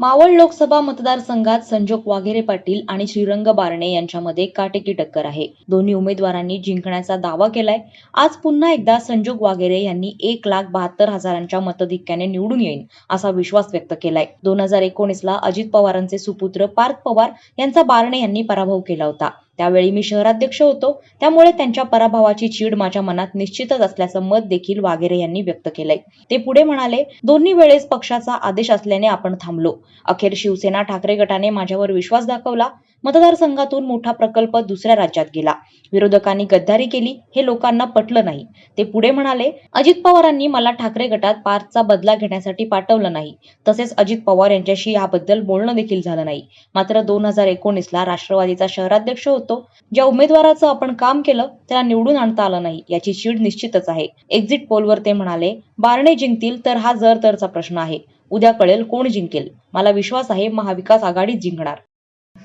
मावळ लोकसभा मतदारसंघात संजोग वाघेरे पाटील आणि श्रीरंग बारणे यांच्यामध्ये काटेकी टक्कर आहे. दोन्ही उमेदवारांनी जिंकण्याचा दावा केलाय. आज पुन्हा एकदा संजोग वाघेरे यांनी एक लाख बहात्तर हजारांच्या मतधिक्याने निवडून येईन असा विश्वास व्यक्त केलाय. दोन हजार एकोणीसला अजित पवारांचे सुपुत्र पार्थ पवार यांचा बारणे यांनी पराभव केला होता. त्यावेळी मी शहराध्यक्ष होतो. त्यामुळे त्यांच्या पराभवाची चीड माझ्या मनात निश्चितच असल्याचं मत देखील वाघेरे यांनी व्यक्त केलंय. ते पुढे म्हणाले दोन्ही वेळेस पक्षाचा आदेश असल्याने आपण थांबलो. अखेर शिवसेना ठाकरे गटाने माझ्यावर विश्वास दाखवला. मतदारसंघातून मोठा प्रकल्प दुसऱ्या राज्यात गेला. विरोधकांनी गद्दारी केली हे लोकांना पटलं नाही. ते पुढे म्हणाले अजित पवारांनी मला ठाकरे गटात पार्थचा बदला घेण्यासाठी पाठवलं नाही. तसेच अजित पवार यांच्याशी याबद्दल बोलणं देखील झालं नाही. मात्र दोन हजार एकोणीसला राष्ट्रवादीचा शहराध्यक्ष होतो. ज्या उमेदवाराचं आपण काम केलं त्याला निवडून आणता आलं नाही याची चीड निश्चितच आहे. एक्झिट पोलवर ते म्हणाले बारणे जिंकतील तर हा जर तरचा प्रश्न आहे. उद्या कळेल कोण जिंकेल. मला विश्वास आहे महाविकास आघाडी जिंकणार.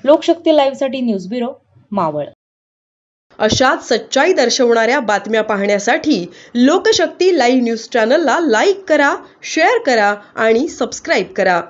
लोकशक्ती लाईव्हसाठी न्यूज ब्युरो मावळ. अशाच सच्चाई दर्शवणाऱ्या बातम्या पाहण्यासाठी लोकशक्ती लाईव्ह न्यूज चॅनलला लाईक करा शेअर करा आणि सबस्क्राईब करा.